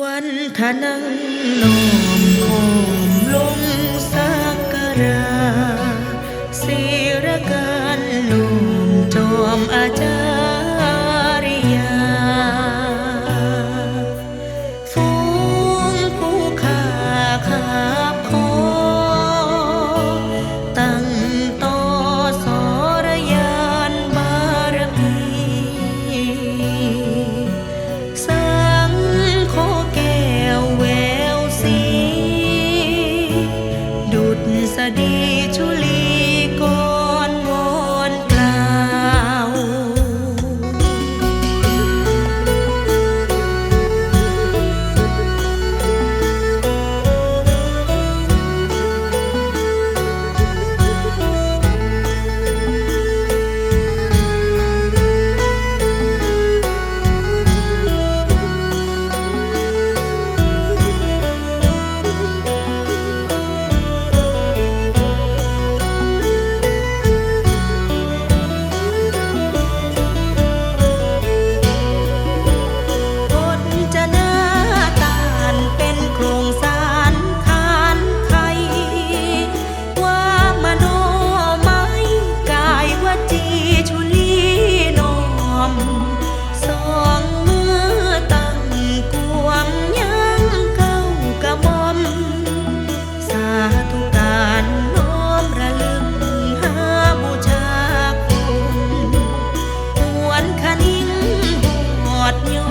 วันทนังนอมคอ ngọt như